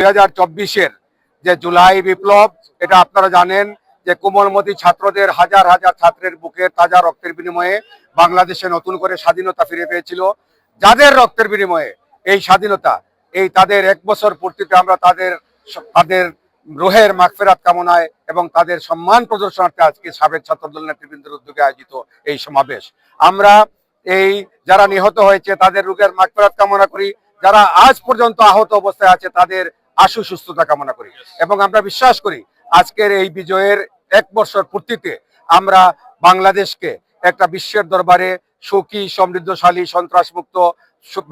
দুই যে জুলাই বিপ্লব, এটা আপনারা জানেন যে কোমলমতি ছাত্রদের হাজার হাজার ছাত্রের বুকে তাজা রক্তের বিনিময়ে বাংলাদেশে নতুন করে স্বাধীনতা ফিরে পেয়েছিল। যাদের রক্তের বিনিময়ে এই স্বাধীনতা, এই তাদের এক বছর পূর্তিতে আমরা তাদের তাদের রোহের মাগফেরাত কামনায় এবং তাদের সম্মান প্রদর্শনার্থে আজকে সাবেক ছাত্রদল নেতৃবৃন্দের উদ্যোগে আয়োজিত এই সমাবেশ। আমরা এই যারা নিহত হয়েছে, তাদের রোগের মাগফেরাত কামনা করি। যারা আজ পর্যন্ত আহত অবস্থায় আছে, তাদের আশু সুস্থতা কামনা করি। এবং আমরা বিশ্বাস করি, আজকের এই বিজয়ের এক বছর পূর্তিতে আমরা বাংলাদেশকে একটা বিশ্বের দরবারে সুখী, সমৃদ্ধশালী, সন্ত্রাসমুক্ত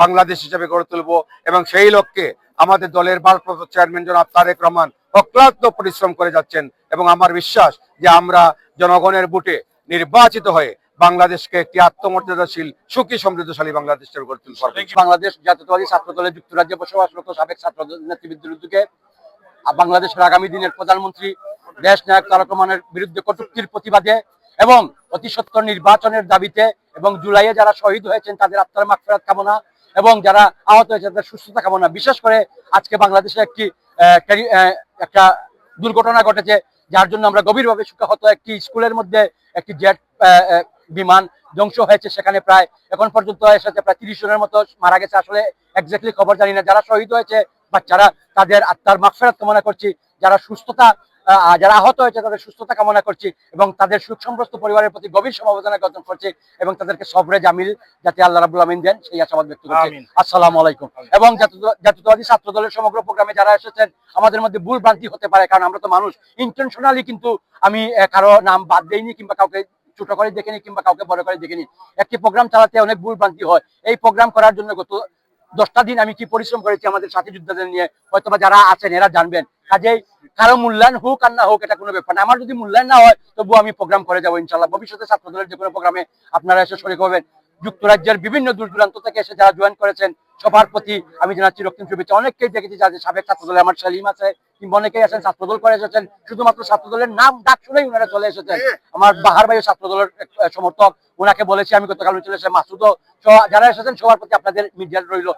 বাংলাদেশ হিসেবে গড়ে তুলব এবং সেই লক্ষ্যে আমাদের দলের ভারপ্রাপ্ত চেয়ারম্যান জনাব তারেক রহমান অক্লান্ত পরিশ্রম করে যাচ্ছেন এবং আমার বিশ্বাস যে আমরা জনগণের বুটে নির্বাচিত হয়ে বাংলাদেশকে একটি আত্মমর্যাদাশীল সুখী সমৃদ্ধশালী বাংলাদেশ গড়ে তুলতে পারব বাংলাদেশ জাতীয়তাবাদী ছাত্র দলের যুক্তরাজ্যে বসবাসরত সাবেক ছাত্র নেতৃবৃন্দের উদ্যোগে বাংলাদেশের আগামী দিনের প্রধানমন্ত্রী দেশ নায়ক তারক রহমানের বিরুদ্ধে কটূক্তির প্রতিবাদে এবং অতি সত্তর নির্বাচনের দাবিতে এবং জুলাইয়ে যারা শহীদ হয়েছেন তাদের আত্মার মাগফিরাত কামনা এবং যারা আহত হয়েছে তাদের সুস্থতা কামনা। বিশেষ করে আজকে বাংলাদেশে একটি একটা দুর্ঘটনা ঘটেছে যার জন্য আমরা গভীরভাবে শোকাহত একটি স্কুলের মধ্যে একটি জেট বিমান ধ্বংস হয়েছে সেখানে প্রায় এখন পর্যন্ত এসেছে প্রায় তিরিশ জনের মতো মারা গেছে। আসলে একজাক্টলি খবর জানি না। যারা শহীদ হয়েছে বাচ্চারা তাদের আত্মার মাগফেরাত কামনা করছি, যারা সুস্থতা যারা আহত হয়েছে তাদের সুস্থতা কামনা করছি এবং তাদের সুখ সমস্ত পরিবারের প্রতি গভীর সমবেদনা জ্ঞাপন করছি এবং তাদেরকে সবরে জামিল যাতে আল্লাহ রাবুল আমিন দেন সেই আশাবাদ ব্যক্ত করছি। আসসালামু আলাইকুম। এবং জাতীয়তাবাদী ছাত্র দলের সমগ্র প্রোগ্রামে যারা এসেছেন আমাদের মধ্যে ভুল ভ্রান্তি হতে পারে কারণ আমরা তো মানুষ। ইন্টেনশনালি কিন্তু আমি কারও নাম বাদ দেইনি কিংবা কাউকে ছোট করে দেখিনি কিংবা কাউকে বড় করে দেখিনি। একটি প্রোগ্রাম চালাতে অনেক ভুল ভ্রান্তি হয়। এই প্রোগ্রাম করার জন্য গত দশটা দিন আমি কি পরিশ্রম করেছি আমাদের সাথী যোদ্ধাদের নিয়ে হয়তোবা যারা আছেন এরা জানবেন। কাজেই কারও মূল্যায়ন হোক আর না হোক, এটা কোনো ব্যাপার না। আমার যদি মূল্যায়ন না হয় তবু আমি প্রোগ্রাম করে যাব ইনশাল্লাহ ভবিষ্যতে ছাত্র দলের যে কোনো প্রোগ্রামে আপনারা এসে শরীর হবেন। যুক্তরাজ্যের বিভিন্ন দূর দূরান্ত থেকে এসে যারা জয়েন করেছেন, সবার প্রতি আমি জানাচ্ছি রক্তিম শুভেচ্ছা। অনেককেই দেখেছি যাদের সাবেক ছাত্র দলে আমার সেলিম আছে, কিংবা অনেকেই আছেন ছাত্র দল করে এসেছেন। শুধুমাত্র ছাত্র দলের নাম, ডাক শুনেই ওনারা চলে এসেছেন। আমার বাহার ভাই ছাত্র দলের সমর্থক। ওনাকে বলেছি, আমি গতকাল চলে এসে মাসুদ যারা এসেছেন, সবার প্রতি আপনাদের মিডিয়া রইল।